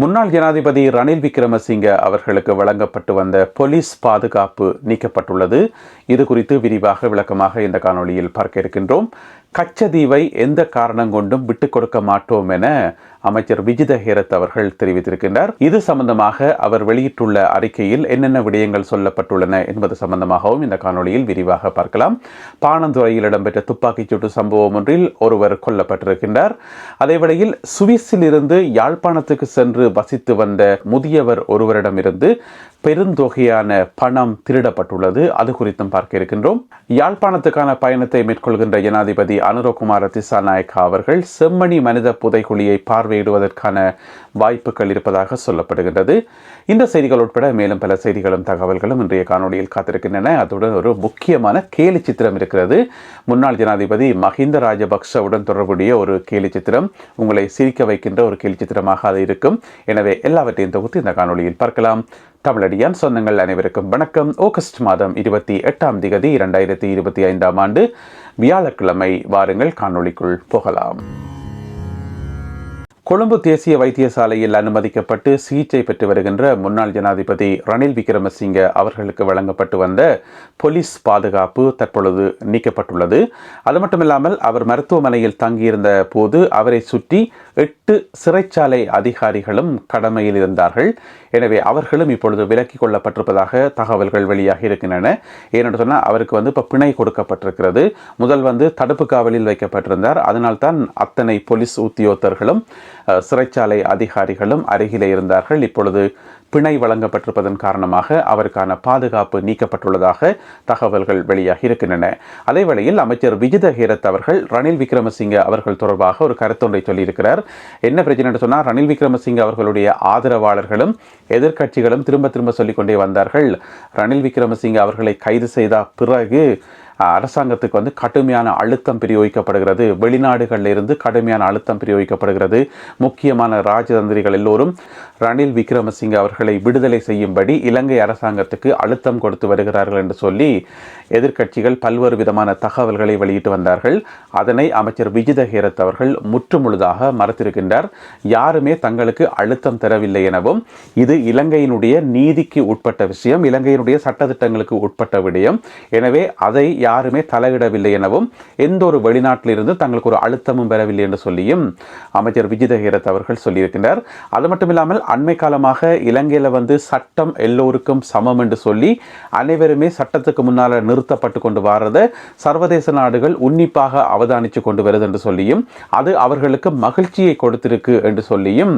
முன்னாள் ஜனாதிபதி ரணில் விக்ரமசிங்க அவர்களுக்கு வழங்கப்பட்டு வந்த போலீஸ் பாதுகாப்பு நீக்கப்பட்டுள்ளது. இது குறித்து விரிவாக விளக்கமாக இந்த காணொளியில் பார்க்க இருக்கின்றோம். கச்சதீவை எந்த காரணம் கொண்டும் விட்டுக் கொடுக்க மாட்டோம் என அமைச்சர் விஜித ஹேரத் அவர்கள் தெரிவித்திருக்கின்றார். இது சம்பந்தமாக அவர் வெளியிட்டுள்ள அறிக்கையில் என்னென்ன விடயங்கள் சொல்லப்பட்டுள்ளன என்பது சம்பந்தமாகவும் இந்த காணொளியில் விரிவாக பார்க்கலாம். பாணந்துறையில் இடம்பெற்ற துப்பாக்கிச் சூட்டு சம்பவம் ஒன்றில் ஒருவர் கொல்லப்பட்டிருக்கின்றார். அதேவேளையில் சுவிஸில் இருந்து யாழ்ப்பாணத்துக்கு சென்று வசித்து வந்த முதியவர் ஒருவரிடமிருந்து பெருந்தொகையான பணம் திருடப்பட்டுள்ளது. அது குறித்தும் பார்க்க இருக்கின்றோம். யாழ்ப்பாணத்துக்கான பயணத்தை மேற்கொள்கின்ற ஜனாதிபதி அனுரகுமார திசாநாயக்கா அவர்கள் செம்மணி மனித புதைகுழியை பார்வையிடுவதற்கான வாய்ப்புகள் இருப்பதாக சொல்லப்படுகின்றது. இந்த செய்திகள் உட்பட மேலும் பல செய்திகளும் தகவல்களும் இன்றைய காணொலியில் காத்திருக்கின்றன. அதுடன் ஒரு முக்கியமான கேலி சித்திரம் இருக்கிறது. முன்னாள் ஜனாதிபதி மஹிந்த ராஜபக்சவுடன் தொடர்புடைய ஒரு கேலி சித்திரம். உங்களை சிரிக்க வைக்கின்ற ஒரு கேலி சித்திரமாக அது இருக்கும். எனவே எல்லாவற்றையும் தொகுத்து இந்த காணொலியில் பார்க்கலாம். தமிழடியான் சொந்தங்கள் அனைவருக்கும் வணக்கம். ஆகஸ்ட் மாதம் இருபத்தி எட்டாம் திகதி இரண்டாயிரத்தி இருபத்தி ஐந்தாம் ஆண்டு வியாழக்கிழமை வாருங்கள் காணொளிக்குள் போகலாம். கொழும்பு தேசிய வைத்தியசாலையில் அனுமதிக்கப்பட்டு சிகிச்சை பெற்று வருகின்ற முன்னாள் ஜனாதிபதி ரணில் விக்ரமசிங்க அவர்களுக்கு வழங்கப்பட்டு வந்த போலீஸ் பாதுகாப்பு தற்பொழுது நீக்கப்பட்டுள்ளது. அது மட்டுமில்லாமல் அவர் மருத்துவமனையில் தங்கியிருந்த போது அவரை சுற்றி எட்டு சிறைச்சாலை அதிகாரிகளும் கடமையில் இருந்தார்கள். எனவே அவர்களும் இப்பொழுது விலக்கிக் கொள்ளப்பட்டிருப்பதாக தகவல்கள் வெளியாகி இருக்கின்றன. ஏனென்று சொன்னால் அவருக்கு வந்து இப்போ பிணை கொடுக்கப்பட்டிருக்கிறது. முதல் வந்து தடுப்பு காவலில் வைக்கப்பட்டிருந்தார். அதனால்தான் அத்தனை போலீஸ் உத்தியோகத்தர்களும் சிறைச்சாலை அதிகாரிகளும் அருகிலே இருந்தார்கள். இப்பொழுது பிணை வழங்கப்பட்டிருப்பதன் காரணமாக அவருக்கான பாதுகாப்பு நீக்கப்பட்டுள்ளதாக தகவல்கள் வெளியாகி இருக்கின்றன. அதேவேளையில் அமைச்சர் விஜித ஹேரத் அவர்கள் ரணில் விக்ரமசிங்க அவர்கள் தொடர்பாக ஒரு கருத்தொன்றை சொல்லியிருக்கிறார். என்ன பிரச்சனை சொன்னால் ரணில் விக்ரமசிங்க அவர்களுடைய ஆதரவாளர்களும் எதிர்க்கட்சிகளும் திரும்ப திரும்ப சொல்லிக்கொண்டே வந்தார்கள். ரணில் விக்ரமசிங்க அவர்களை கைது செய்த பிறகு அரசாங்கத்துக்கு வந்து கடுமையான அழுத்தம் பிரயோகிக்கப்படுகிறது. வெளிநாடுகளில் இருந்து கடுமையான அழுத்தம் பிரயோகிக்கப்படுகிறது. முக்கியமான ராஜதந்திரிகள் எல்லோரும் ரணில் விக்ரமசிங்க அவர்களை விடுதலை செய்யும்படி இலங்கை அரசாங்கத்துக்கு அழுத்தம் கொடுத்து வருகிறார்கள் என்று சொல்லி எதிர்க்கட்சிகள் பல்வேறு விதமான தகவல்களை வெளியிட்டு வந்தார்கள். அதனை அமைச்சர் விஜித ஹேரத் அவர்கள் முற்றுமுழுதாக மறுத்திருக்கின்றார். யாருமே தங்களுக்கு அழுத்தம் தரவில்லை எனவும் இது இலங்கையினுடைய நீதிக்கு உட்பட்ட விஷயம் இலங்கையினுடைய சட்டத்திட்டங்களுக்கு உட்பட்ட விடயம். எனவே அதை யாருமே தலையிடவில்லை எனவும் எந்த ஒரு வெளிநாட்டிலிருந்து தங்களுக்கு ஒரு அழுத்தமும் பெறவில்லை என்று சொல்லியும் அமைச்சர் விஜித ஹீரத் அவர்கள் சொல்லியிருக்கின்றார். அது மட்டும் இல்லாமல் அண்மை காலமாக இலங்கையில் வந்து சட்டம் எல்லோருக்கும் சமம் என்று சொல்லி அனைவருமே சட்டத்துக்கு முன்னால் நிறுத்தப்பட்டு கொண்டு வர்றதை சர்வதேச நாடுகள் உன்னிப்பாக அவதானித்து கொண்டு வருது என்று சொல்லியும் அது அவர்களுக்கு மகிழ்ச்சியை கொடுத்திருக்கு என்று சொல்லியும்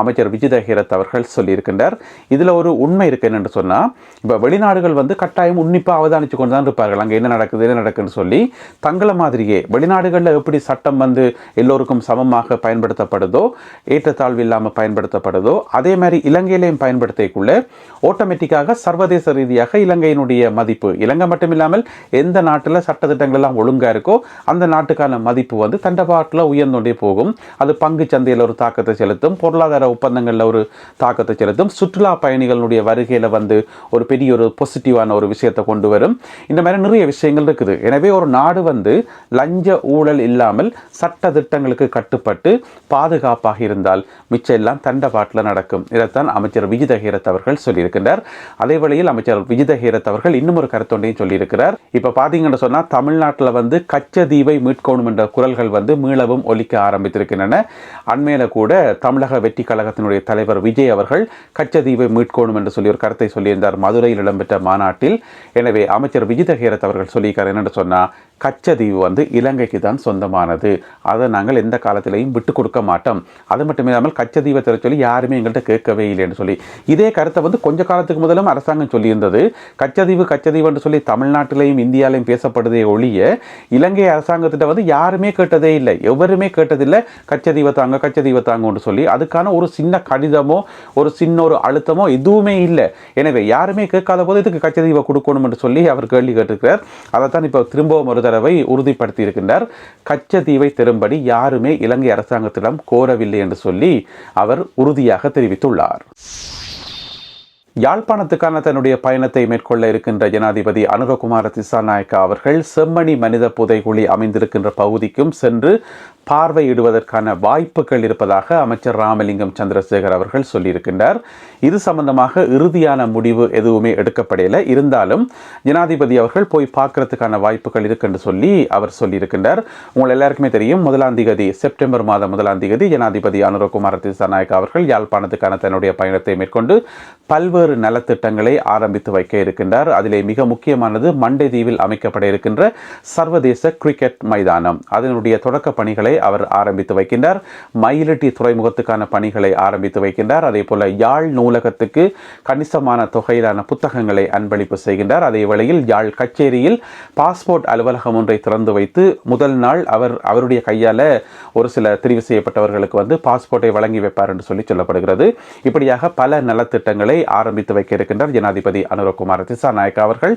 அமைச்சர் விஜித ஹீரத் அவர்கள் சொல்லியிருக்கின்றார். இதில் ஒரு உண்மை இருக்கு என்னென்று சொன்னால் இப்போ வெளிநாடுகள் வந்து கட்டாயம் உன்னிப்பாக அவதானித்து கொண்டு தான் இருப்பார்கள். அங்கே என்ன நடக்குது? என்ன நடக்குன்னு சொல்லி தங்களை மாதிரியே வெளிநாடுகளில் எப்படி சட்டம் வந்து எல்லோருக்கும் சமமாக பயன்படுத்தப்படுதோ ஏற்றத்தாழ்வு இல்லாமல் பயன்படுத்தப்படுதோ அதே மாதிரி இலங்கையிலையும் பயன்படுத்திக்குள்ள ஆட்டோமேட்டிக்காக சர்வதேச ரீதியாக இலங்கையினுடைய மதிப்பு இலங்கை மட்டும் இல்லாமல் எந்த நாட்டில் சட்டத்திட்டங்கள் எல்லாம் ஒழுங்காக இருக்கோ அந்த நாட்டுக்கான மதிப்பு வந்து தண்டபாட்டில் உயர்ந்தோண்டே போகும். அது பங்கு சந்தையில் ஒரு தாக்கத்தை செலுத்தும் பொருளாதார ஒப்பந்தங்களில் ஒரு தாக்கத்தை செலுத்தும் சுற்றுலா பயணிகளுடைய வருகையில் வந்து ஒரு பெரிய ஒரு பாசிட்டிவான ஒரு விஷயத்தை கொண்டு வரும். இந்த மாதிரி நிறைய விஷயங்கள் இருக்குது. எனவே ஒரு நாடு வந்து லஞ்ச ஊழல் இல்லாமல் சட்ட திட்டங்களுக்கு கட்டுப்பட்டு பாதுகாப்பாக இருந்தால் மிச்சம் எல்லாம் தண்டபாட்டில் நடக்கும். இதைத்தான் அமைச்சர் விஜித ஹீரத் அவர்கள் சொல்லியிருக்கின்றார். அதே வழியில் அமைச்சர் விஜித ஹீரத் அவர்கள் இன்னும் ஒரு கருத்தொன்றையும் சொல்லியிருக்கிறார். இப்போ பார்த்தீங்கன்னு சொன்னால் தமிழ்நாட்டில் வந்து கச்சதீவை மீட்கணும் என்ற குரல்கள் வந்து மீளவும் ஒலிக்க ஆரம்பித்திருக்கின்றன. அண்மையில் கூட தமிழக வெற்றி கழகத்தினுடைய தலைவர் விஜய் அவர்கள் கச்சதீவை மீட்கணும் என்று சொல்லி ஒரு கருத்தை சொல்லியிருந்தார். மதுரையில் இடம்பெற்ற மாநாட்டில். எனவே அமைச்சர் விஜித ஹீரத் அவர்கள் சொல்லியிருக்காரு. என்னென்னு சொன்னால் கச்சதீவு வந்து இலங்கைக்கு தான் சொந்தமானது. அதை நாங்கள் எந்த காலத்திலையும் விட்டு கொடுக்க மாட்டோம். அது மட்டும் இல்லாமல் கச்சதீவை தர சொல்லி யாருமே எங்கள்கிட்ட கேட்கவே இல்லைன்னு சொல்லி. இதே கருத்தை வந்து கொஞ்ச காலத்துக்கு முதலும் அரசாங்கம் சொல்லியிருந்தது. கச்சதீவு கச்சதீவுன்னு சொல்லி தமிழ்நாட்டிலையும் இந்தியாலையும் பேசப்படுதே ஒழிய இலங்கை அரசாங்கத்திட்ட வந்து யாருமே கேட்டதே இல்லை. எவருமே கேட்டதில்லை கச்சதீவை தாங்க கச்சதீவை தாங்கன்னு சொல்லி. அதுக்கான ஒரு சின்ன கடிதமோ ஒரு சின்ன ஒரு அழுத்தமோ எதுவுமே இல்லை. எனவே யாருமே கேட்காத போது இதுக்கு கச்சதீவை கொடுக்கணும் என்று சொல்லி அவர் கேள்வி கேட்டிருக்கிறார். அதைத்தான் இப்போ திரும்பவும் ஒரு ஆதரவை உறுதிப்படுத்தியிருக்கின்றார். கச்சத்தீவை கச்சதீவை யாருமே இலங்கை அரசாங்கத்திடம் கோரவில்லை என்று சொல்லி அவர் உறுதியாக தெரிவித்துள்ளார். யாழ்ப்பாணத்துக்கான தன்னுடைய பயணத்தை மேற்கொள்ள இருக்கின்ற ஜனாதிபதி அனுரகுமார திசாநாயக்கா அவர்கள் செம்மணி மனித புதைகுழி அமைந்திருக்கின்ற பகுதிக்கும் சென்று பார்வையிடுவதற்கான வாய்ப்புகள் இருப்பதாக அமைச்சர் ராமலிங்கம் சந்திரசேகர் அவர்கள் சொல்லியிருக்கின்றார். இது சம்பந்தமாக இறுதியான முடிவு எதுவுமே எடுக்கப்படையில இருந்தாலும் ஜனாதிபதி அவர்கள் போய் பார்க்கறதுக்கான வாய்ப்புகள் இருக்குன்னு சொல்லி அவர் சொல்லியிருக்கின்றார். உங்கள் எல்லாருக்குமே தெரியும் முதலாம் தேதி செப்டம்பர் மாதம் முதலாம் தேதி ஜனாதிபதி அனுரகுமார திசாநாயக்கா அவர்கள் யாழ்ப்பாணத்துக்கான தன்னுடைய பயணத்தை மேற்கொண்டு பல்வேறு நலத்திட்டங்களை ஆரம்பித்து வைக்க இருக்கின்றார். அதிலே மிக முக்கியமானது மண்டை தீவில் அமைக்கப்பட இருக்கின்ற சர்வதேச கிரிக்கெட் மைதானம். அதனுடைய தொடக்க பணிகளை அவர் ஆரம்பித்து வைக்கின்றார். மயிலட்டி துறைமுகத்துக்கான பணிகளை ஆரம்பித்து வைக்கின்றார். அதே போல யாழ் நூலகத்துக்கு கணிசமான தொகையிலான புத்தகங்களை அன்பளிப்பு செய்கின்றார். அதே வேளையில் யாழ் கச்சேரியில் பாஸ்போர்ட் அலுவலகம் ஒன்றை திறந்து வைத்து முதல் நாள் அவர் அவருடைய கையால் ஒரு சில தெரிவு செய்யப்பட்டவர்களுக்கு வந்து பாஸ்போர்ட்டை வழங்கி வைப்பார் என்று சொல்லி சொல்லப்படுகிறது. இப்படியாக பல நலத்திட்டங்களை ஆரம்பித்து வைக்க இருக்கின்றார் ஜனாதிபதி அனுரகுமார் திசாநாயக் அவர்கள்.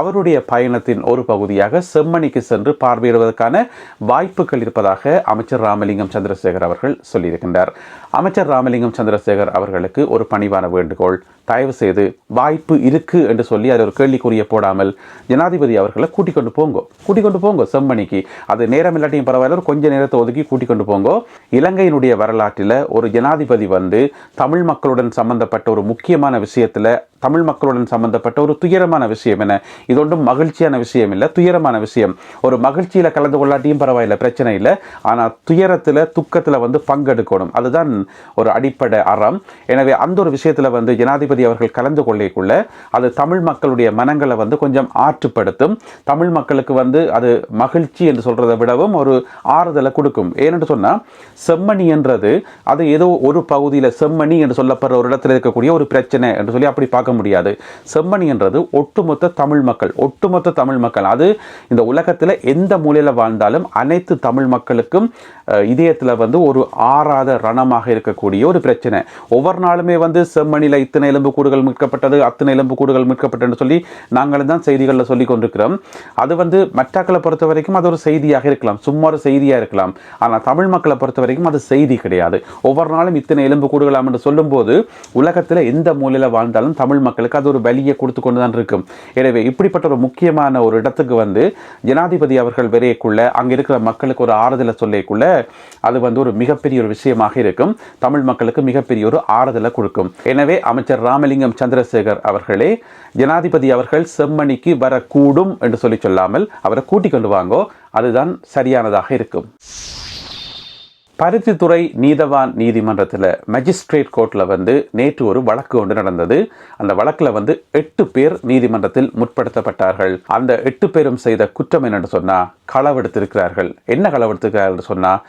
அவருடைய பயணத்தின் ஒரு பகுதியாக செம்மணிக்கு சென்று பார்வையிடுவதற்கான வாய்ப்புகள் இருப்பதாக அமைச்சர் ராமலிங்கம் சந்திரசேகர் அவர்கள் சொல்லியிருக்கின்றார். அமைச்சர் ராமலிங்கம் சந்திரசேகர் அவர்களுக்கு ஒரு பணிவான வேண்டுகோள். தயவு செய்து வாய்ப்பு இருக்கு என்று சொல்லி அது ஒரு கேள்விக்குரிய போடாமல் ஜனாதிபதி அவர்களை கூட்டிக் கொண்டு போங்கோ. கூட்டிக் கொண்டு போங்கோ செம்மணிக்கு. அது நேரம் இல்லாட்டியும் பரவாயில்ல. ஒரு கொஞ்ச நேரத்தை ஒதுக்கி கூட்டிக் கொண்டு போங்கோ. இலங்கையினுடைய வரலாற்றில் ஒரு ஜனாதிபதி வந்து தமிழ் மக்களுடன் சம்பந்தப்பட்ட ஒரு முக்கியமான விஷயம் விஷயத்தில் தமிழ் மக்களுடன் சம்பந்தப்பட்ட ஒரு துயரமான விஷயம் என்ன? இது ஒன்றும் மகிழ்ச்சியான விஷயம் இல்லை துயரமான விஷயம். ஒரு மகிழ்ச்சியில் கலந்து கொள்ளாட்டியும் பரவாயில்ல பிரச்சனை இல்லை. ஆனால் துயரத்தில் துக்கத்தில் வந்து பங்கெடுக்கணும். அதுதான் ஒரு அடிப்படை அறம். எனவே அந்த ஒரு விஷயத்தில் வந்து ஜனாதிபதி அவர்கள் கலந்து கொள்ளக்குள்ள அது தமிழ் மக்களுடைய மனங்களை வந்து கொஞ்சம் ஆற்றுப்படுத்தும். தமிழ் மக்களுக்கு வந்து அது மகிழ்ச்சி என்று சொல்றதை விடவும் ஒரு ஆறுதலை கொடுக்கும். ஏனென்று சொன்னால் செம்மணி என்றது அது ஏதோ ஒரு பகுதியில் செம்மணி என்று சொல்லப்படுற ஒரு இடத்துல இருக்கக்கூடிய ஒரு பிரச்சனை என்று சொல்லி அப்படி பார்க்க முடியாது. செம்மணி என்றது ஒட்டுமொத்த தமிழ் மக்கள் ஒட்டுமொத்த தமிழ் மக்கள். அது இந்த உலகத்தில் எந்த மூலையில் வாழ்ந்தாலும் அனைத்து தமிழ் மக்களுக்கும் இதயத்தில் வந்து ஒரு ஆறாத ரணமாக இருக்கக்கூடிய ஒரு பிரச்சனை. ஒவ்வொரு நாளுமே வந்து செம்மணியில் இத்தனை எலும்பு கூடுகள் மீட்கப்பட்டது அத்தனை எலும்பு கூடுகள் மீட்கப்பட்டதுன்னு சொல்லி நாங்களும் தான் செய்திகளில் சொல்லி கொண்டிருக்கிறோம். அது வந்து மற்றாக்களை பொறுத்த வரைக்கும் அது ஒரு செய்தியாக இருக்கலாம். சும்மா ஒரு செய்தியாக இருக்கலாம். ஆனால் தமிழ் மக்களை பொறுத்த வரைக்கும் அது செய்தி கிடையாது. ஒவ்வொரு நாளும் இத்தனை எலும்பு கூடுகலாம் என்று சொல்லும்போது உலகத்தில் எந்த மூலையில் வாழ்ந்தாலும் தமிழ் மக்களுக்கு அது ஒரு வலியை கொடுத்து கொண்டு தான் இருக்கும். எனவே இப்படிப்பட்ட ஒரு முக்கியமான ஒரு இடத்துக்கு வந்து ஜனாதிபதி அவர்கள் விரையக்குள்ள அங்கே இருக்கிற மக்களுக்கு ஒரு ஆறுதலை சொல்லிக்குள்ள அது வந்து ஒரு மிகப்பெரிய ஒரு விஷயமாக இருக்கும். தமிழ் மக்களுக்கு மிகப்பெரிய ஒரு ஆறுதலை கொடுக்கும். எனவே அமைச்சர் ராமலிங்கம் சந்திரசேகர் அவர்களே ஜனாதிபதி அவர்கள் செம்மணிக்கு வரக்கூடும் என்று சொல்லி சொல்லாமல் அவரை கூட்டிக் கொண்டு வாங்கோ. அதுதான் சரியானதாக இருக்கும். பருத்தித்துறை நீதவான் நீதிமன்றத்தில் மஜிஸ்ட்ரேட் கோர்ட்டில் வந்து நேற்று ஒரு வழக்கு ஒன்று நடந்தது. அந்த வழக்கில் வந்து எட்டு பேர் நீதிமன்றத்தில் முற்படுத்தப்பட்டார்கள். அந்த எட்டு பேரும் செய்த குற்றம் என்னென்னு சொன்னால் களவெடுத்திருக்கிறார்கள். என்ன களவெடுத்திருக்கிறார்கள் சொன்னால்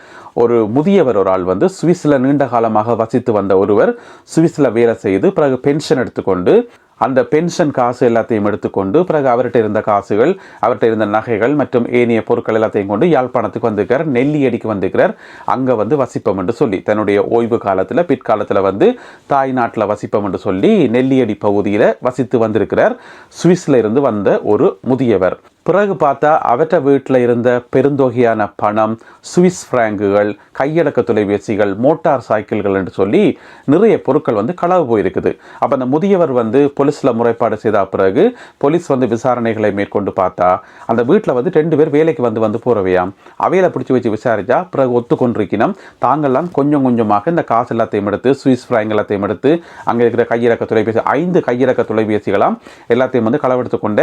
ஒரு முதியவர் ஒரு ஆள் வந்து சுவிஸில் நீண்ட காலமாக வசித்து வந்த ஒருவர் சுவிஸில் வேலை செய்து பிறகு பென்ஷன் எடுத்துக்கொண்டு அந்த பென்ஷன் காசு எல்லாத்தையும் எடுத்துக்கொண்டு பிறகு அவர்கிட்ட இருந்த காசுகள் அவர்கிட்ட இருந்த நகைகள் மற்றும் ஏனைய பொருட்கள் எல்லாத்தையும் கொண்டு யாழ்ப்பாணத்துக்கு வந்திருக்கிறார் நெல்லியடிக்கு வந்திருக்கிறார். அங்கே வந்து வசிப்பம் என்று சொல்லி தன்னுடைய ஓய்வு காலத்தில் பிற்காலத்தில் வந்து தாய் நாட்டில் வசிப்பம் என்று சொல்லி நெல்லியடி பகுதியில் வசித்து வந்திருக்கிறார். சுவிஸில் இருந்து வந்த ஒரு முதியவர். பிறகு பார்த்தா அவற்ற வீட்டில் இருந்த பெருந்தொகையான பணம் சுவிஸ் ஃப்ராங்குகள் கையடக்க தொலைபேசிகள் மோட்டார் சைக்கிள்கள் என்று சொல்லி நிறைய பொருட்கள் வந்து களவு போயிருக்குது. அப்போ அந்த முதியவர் வந்து போலீஸில் முறைப்பாடு செய்த பிறகு போலீஸ் வந்து விசாரணைகளை மேற்கொண்டு பார்த்தா அந்த வீட்டில் வந்து ரெண்டு பேர் வேலைக்கு வந்து வந்து போகிறவையாம் அவையில் பிடிச்சி வச்சு விசாரித்தா பிறகு ஒத்துக்கொண்டிருக்கணும் தாங்கள்லாம் கொஞ்சம் கொஞ்சமாக இந்த காசு எல்லாத்தையும் எடுத்து சுவிஸ் ஃப்ராங்க் எல்லாத்தையும் எடுத்து அங்கே இருக்கிற கையிறக்க தொலைபேசி ஐந்து கையிறக்க தொலைபேசிகளாம் எல்லாத்தையும் வந்து களவெடுத்து கொண்ட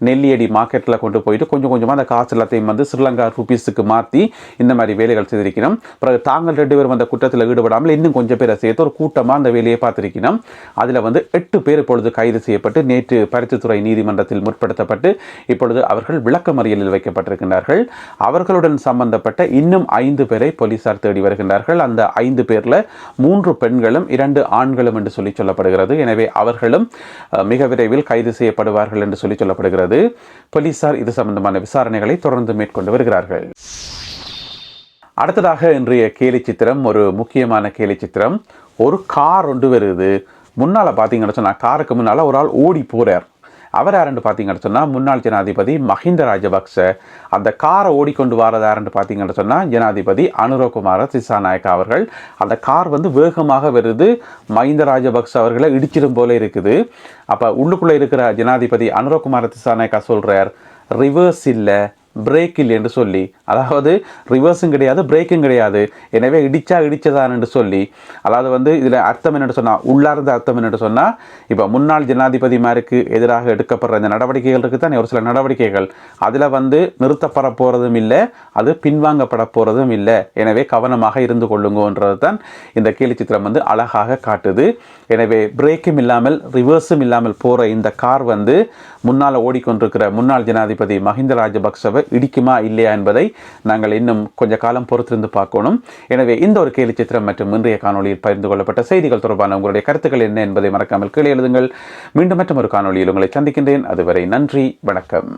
நெல்லியடி மார்க்கெட்டில் கொண்டு போயிட்டு கொஞ்சம் கொஞ்சமாக அந்த காசு எல்லாத்தையும் வந்து ஸ்ரீலங்கா ருபீஸுக்கு மாற்றி இந்த மாதிரி வேலைகள் செய்திருக்கணும். பிறகு தாங்கள் ரெண்டு பேரும் அந்த குற்றத்தில் ஈடுபடாமல் இன்னும் கொஞ்சம் பேரை சேர்த்து ஒரு கூட்டமாக அந்த வேலையை பார்த்திருக்கணும். அதில் வந்து எட்டு பேர் இப்பொழுது கைது செய்யப்பட்டு நேற்று பரிசுத்துறை நீதிமன்றத்தில் முற்படுத்தப்பட்டு இப்பொழுது அவர்கள் விளக்கமறியலில் வைக்கப்பட்டிருக்கின்றார்கள். அவர்களுடன் சம்பந்தப்பட்ட இன்னும் ஐந்து பேரை போலீசார் தேடி வருகின்றார்கள். அந்த ஐந்து பேரில் மூன்று பெண்களும் இரண்டு ஆண்களும் என்று சொல்லி சொல்லப்படுகிறது. எனவே அவர்களும் மிக விரைவில் கைது செய்யப்படுவார்கள் என்று சொல்லி சொல்லப்படுகிறது. போலீசார் போலீசார் இது சம்பந்தமான விசாரணைகளை தொடர்ந்து மேற்கொண்டு வருகிறார்கள். அடுத்ததாக இன்றைய கேலி சித்திரம் ஒரு முக்கியமான கேலி சித்திரம். ஒரு கார் ஒன்று வருது. முன்னால் பார்த்தீங்கன்னு சொன்னால் காருக்கு முன்னால் ஒரு ஆள் ஓடி போகிறார் அவர் யாருன்னு பார்த்தீங்கன்னு சொன்னால் முன்னாள் ஜனாதிபதி மஹிந்த ராஜபக்ச. அந்த காரை ஓடிக்கொண்டு வரது யாருன்னு பார்த்தீங்கன்னு சொன்னால் ஜனாதிபதி அனுரகுமார திசாநாயக்கா அவர்கள். அந்த கார் வந்து வேகமாக வருது. மஹிந்த ராஜபக்ச அவர்களை இடிச்சிடும் போல இருக்குது. அப்போ உள்ளுக்குள்ளே இருக்கிற ஜனாதிபதி அனுரகுமார திசாநாயக்கா சொல்கிறார் ரிவர்ஸ் இல்லை. பிரேக் இல்லை என்று சொல்லி. அதாவது ரிவர்ஸும் கிடையாது பிரேக்கும் கிடையாது. எனவே இடிச்சா இடிச்சதான் என்று சொல்லி. அதாவது வந்து இதில் அர்த்தம் என்னென்னு சொன்னால் உள்ளார்ந்த அர்த்தம் என்னென்னு சொன்னால் இப்போ முன்னாள் ஜனாதிபதிமாருக்கு எதிராக எடுக்கப்படுற இந்த நடவடிக்கைகள் இருக்குது தானே ஒரு சில நடவடிக்கைகள். அதில் வந்து நிறுத்தப்பட போகிறதும் இல்லை அது பின்வாங்கப்பட போகிறதும் இல்லை. எனவே கவனமாக இருந்து கொள்ளுங்கன்றது தான் இந்த கேலி சித்திரம் வந்து அழகாக காட்டுது. எனவே பிரேக்கும் இல்லாமல் ரிவர்ஸும் இல்லாமல் போகிற இந்த கார் வந்து முன்னால் ஓடிக்கொண்டிருக்கிற முன்னாள் ஜனாதிபதி மஹிந்த ராஜபக்சவை இடிக்குமா இல்லையா என்பதை நாங்கள் இன்னும் கொஞ்ச காலம் பொறுத்திருந்து பார்க்கணும். எனவே இந்த ஒரு கேலி சித்திரம் மற்றும் இன்றைய காணொலியில் பகிர்ந்து கொள்ளப்பட்ட செய்திகள் தொடர்பான உங்களுடைய கருத்துக்கள் என்ன என்பதை மறக்காமல் கீழே எழுதுங்கள். மீண்டும் மற்றும் ஒரு காணொலியில் உங்களை சந்திக்கின்றேன். அதுவரை நன்றி வணக்கம்.